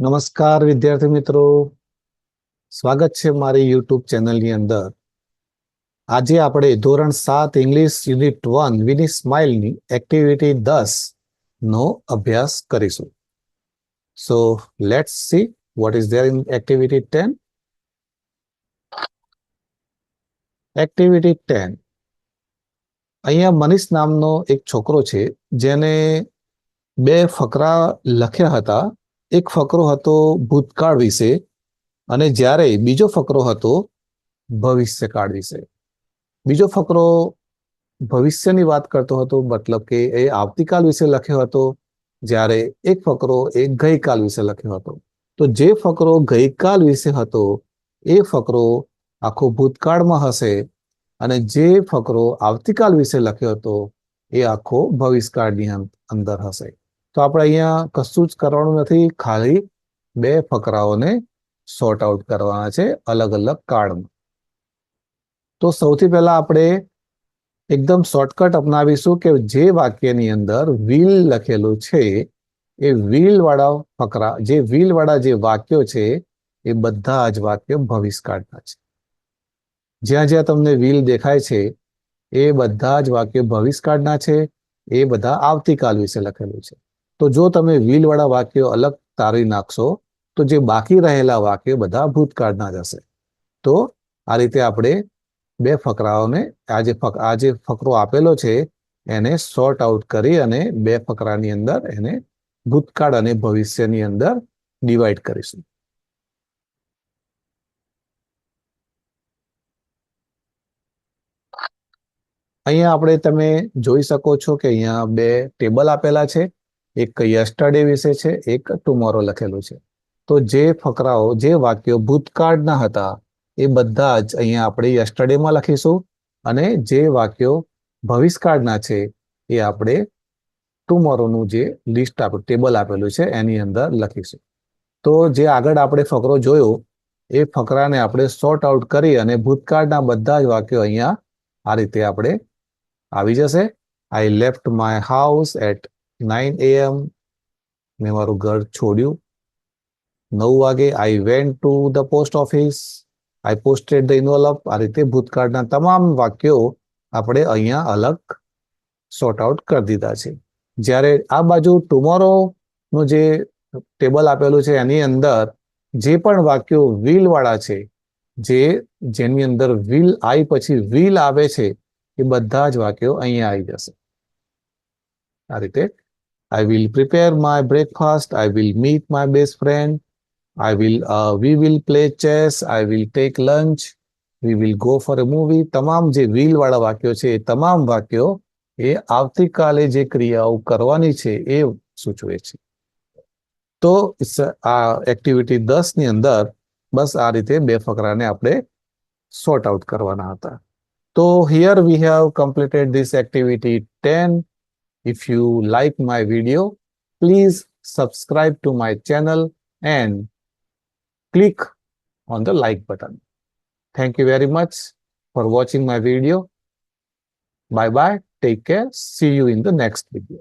નમસ્કાર વિદ્યાર્થી મિત્રો. સ્વાગત છે મારી યુટ્યુબ ચેનલની અંદર. આજે આપણે ધોરણ સાત ઇંગ્લિશ યુનિટ વન વિની સ્માઇલની એક્ટિવિટી દસ નો અભ્યાસ કરીશું. So let's see what is there in activity ten activity ten અહીંયા મનીષ નામનો એક છોકરો છે, જેને બે ફકરા લખ્યા હતા. એક ફકરો હતો ભૂતકાળ વિશે અને જ્યારે બીજો ફકરો હતો ભવિષ્યકાળ વિશે. બીજો ફકરો ભવિષ્યની વાત કરતો હતો, મતલબ કે એ આવતીકાલ વિશે લખ્યો હતો, જ્યારે એક ફકરો એ ગઈકાલ વિશે લખ્યો હતો. તો જે ફકરો ગઈકાલ વિશે હતો, એ ફકરો આખો ભૂતકાળમાં હશે અને જે ફકરો આવતીકાલ વિશે લખ્યો હતો, એ આખો ભવિષ્યકાળની અંદર હશે. તો આપણે અહીંયા કશું જ કરવાનું નથી. ખાલી બે ફકરાઓને સોર્ટ આઉટ કરવાના છે અલગ અલગ કાળમાં તો સૌથી પહેલા આપણે એકદમ શોર્ટકટ અપનાવીશું કે જે વાક્યની અંદર વ્હીલ લખેલું છે, એ વ્હીલવાળા ફકરા, જે વ્હીલવાળા વાળા જે વાક્યો છે, એ બધા જ વાક્યો ભવિષ્યકાળના છે. જ્યાં જ્યાં તમને વ્હીલ દેખાય છે, એ બધા જ વાક્યો ભવિષ્યકાળના છે, એ બધા આવતીકાલ વિશે લખેલું છે. તો જો તમે વ્હીલવાળા વાક્યો અલગ તારી નાખશો, તો જે બાકી રહેલા વાક્યો બધા ભૂતકાળના જ હશે. તો આ રીતે આપણે બે ફકરાઓને, આ જે આ જે ફકરો આપેલો છે, એને સોર્ટ આઉટ કરી અને બે ફકરાની અંદર એને ભૂતકાળ અને ભવિષ્યની અંદર ડિવાઈડ કરીશું. અહીંયા આપણે તમે જોઈ શકો છો કે અહીંયા બે ટેબલ આપેલા છે. એક યસ્ટરડે વિશે છે, એક ટુમોરો લખેલું છે. તો જે ફકરાઓ, જે વાક્યો ભૂતકાળના હતા, એ બધા જ અહીંયા આપણે યસ્ટરડેમાં લખીશું અને જે વાક્યો ભવિષ્યકાળના છે, એ આપણે ટુમોરોનું જે લિસ્ટ આપણું ટેબલ આપેલું છે, એની અંદર લખીશું. તો જે આગળ આપણે ફકરો જોયો, એ ફકરાને આપણે સોર્ટ આઉટ કરી અને ભૂતકાળના બધા જ વાક્યો અહીંયા આ રીતે આપણે આવી જશે. I left my house at nine AM મેં મારું ઘર છોડ્યું. નવ વાગે I went to the post office I posted the envelope આ રીતે ભૂતકાળના તમામ વાક્યો આપણે અહીંયા અલગ સોર્ટ આઉટ કરી દીધા છે. જ્યારે આ બાજુ ટુમોરોનું જે ટેબલ આપેલું છે એની અંદર જે પણ વાક્યો વિલ વાળા છે, જે જેની અંદર વિલ આઈ પછી વિલ આવે છે, એ બધા જ વાક્યો અહીંયા આવી જશે. આ રીતે I will prepare my breakfast. I will meet my best friend. I will, uh, we will play chess. I will take lunch. We will go for a movie. તમામ જે will વાળા વાક્યો છે એ તમામ વાક્યો એ આવતીકાલે જે ક્રિયાઓ કરવાની છે એ સૂચવે છે તો આ એક્ટિવિટી દસ ની અંદર બસ આ રીતે બે ફકરાને આપણે સોર્ટ આઉટ કરવાના હતા તો here we have completed this activity ten If you like my video, please subscribe to my channel and click on the like button. Thank you very much for watching my video. Bye bye. Take care. See you in the next video.